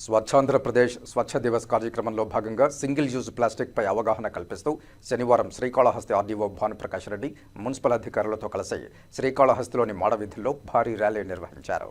స్వచ్ఛాంధ్రప్రదేశ్ స్వచ్ఛ దివస్ కార్యక్రమంలో భాగంగా single use ప్లాస్టిక్పై అవగాహన కల్పిస్తూ శనివారం శ్రీకాళహస్తి ఆర్డీఓ భానుప్రకాష్ రెడ్డి మున్సిపల్ అధికారులతో కలిసి శ్రీకాళహస్తిలోని మాడవీధుల్లో భారీ ర్యాలీ నిర్వహించారు.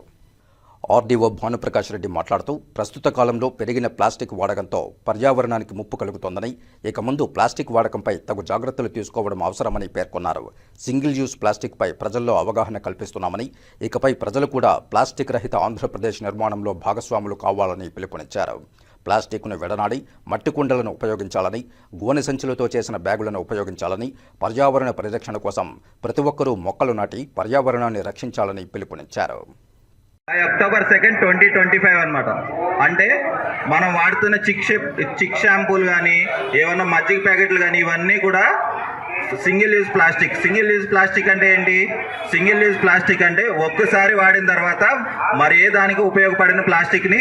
ఆర్డీఓ భానుప్రకాష్ రెడ్డి మాట్లాడుతూ ప్రస్తుత కాలంలో పెరిగిన ప్లాస్టిక్ వాడకంతో పర్యావరణానికి ముప్పు కలుగుతోందని ఇక ముందు ప్లాస్టిక్ వాడకంపై తగు జాగ్రత్తలు తీసుకోవడం అవసరమని పేర్కొన్నారు. సింగిల్ యూజ్ ప్లాస్టిక్పై ప్రజల్లో అవగాహన కల్పిస్తున్నామని ఇకపై ప్రజలు కూడా ప్లాస్టిక్ రహిత ఆంధ్రప్రదేశ్ నిర్మాణంలో భాగస్వాములు కావాలని పిలుపునిచ్చారు. ప్లాస్టిక్ను విడనాడి మట్టి కుండలను ఉపయోగించాలని గోనె సంచులతో చేసిన బ్యాగులను ఉపయోగించాలని పర్యావరణ పరిరక్షణ కోసం ప్రతి ఒక్కరూ మొక్కలు నాటి పర్యావరణాన్ని రక్షించాలని పిలుపునిచ్చారు. October second twenty twenty five అనమాట అంటే మనం వాడుతున్న చిక్ చిక్ షాంపూలు కానీ ఏమన్నా మజ్జిగ ప్యాకెట్లు కానీ ఇవన్నీ కూడా single use plastic. Single use plastic అంటే ఏంటి? సింగిల్ యూజ్ ప్లాస్టిక్ అంటే ఒక్కసారి వాడిన తర్వాత మరి ఏ దానికి ఉపయోగపడిన ప్లాస్టిక్ని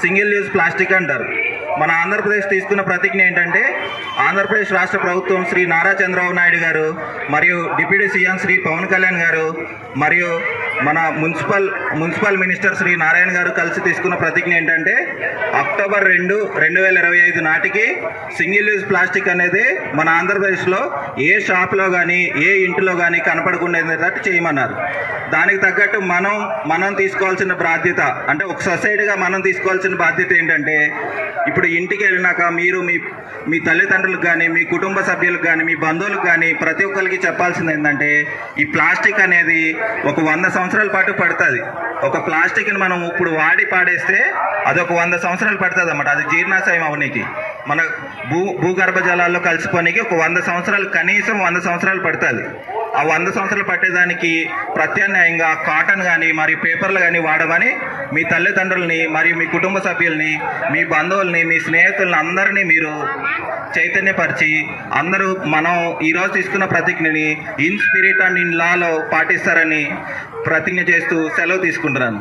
సింగిల్ యూజ్ ప్లాస్టిక్ అంటారు. మన ఆంధ్రప్రదేశ్ తీసుకున్న ప్రతిజ్ఞ ఏంటంటే ఆంధ్రప్రదేశ్ రాష్ట్ర ప్రభుత్వం శ్రీ నారా చంద్రబాబు నాయుడు గారు మరియు డిప్యూటీ సీఎం శ్రీ పవన్ కళ్యాణ్ గారు మరియు మన municipal municipal minister Shri Narayana garu కలిసి తీసుకున్న ప్రతిజ్ఞ ఏంటంటే అక్టోబర్ రెండు రెండు వేల ఇరవై ఐదు నాటికి సింగిల్ యూజ్ ప్లాస్టిక్ అనేది మన ఆంధ్రప్రదేశ్లో ఏ షాప్లో కానీ ఏ ఇంటిలో కానీ కనపడకుండా చేయమన్నారు. దానికి తగ్గట్టు మనం మనం తీసుకోవాల్సిన బాధ్యత అంటే ఒక సొసైటీగా మనం తీసుకోవాల్సిన బాధ్యత ఏంటంటే ఇప్పుడు ఇంటికి వెళ్ళినాక మీరు మీ మీ తల్లిదండ్రులకు కానీ మీ కుటుంబ సభ్యులకు కానీ మీ బంధువులకు కానీ ప్రతి ఒక్కరికి చెప్పాల్సింది ఏంటంటే ఈ ప్లాస్టిక్ అనేది ఒక వంద సంవత్సరం సంవత్సరాల పాటు పడుతుంది. ఒక ప్లాస్టిక్ని మనం ఇప్పుడు వాడి పాడేస్తే అది ఒక వంద సంవత్సరాలు పడుతుంది అన్నమాట అది జీర్ణాశయం అవనీకి. మన భూ భూగర్భ జలాల్లో కలిసిపోనికి ఒక వంద సంవత్సరాలు కనీసం వంద సంవత్సరాలు పడుతుంది. ఆ వంద సంవత్సరాలు పట్టేదానికి ప్రత్యామ్నాయంగా కాటన్ కానీ మరియు పేపర్లు కానీ వాడమని మీ తల్లిదండ్రుల్ని మరియు మీ కుటుంబ సభ్యుల్ని మీ బంధువుల్ని మీ స్నేహితుల్ని అందరినీ మీరు చైతన్యపరిచి అందరూ మనం ఈరోజు తీసుకున్న ప్రతిజ్ఞని ఇన్ స్పిరిట్ అండ్ ఇన్ లాలో పాటిస్తారని ప్రతిజ్ఞ చేస్తూ సెలవు తీసుకుంటున్నాను.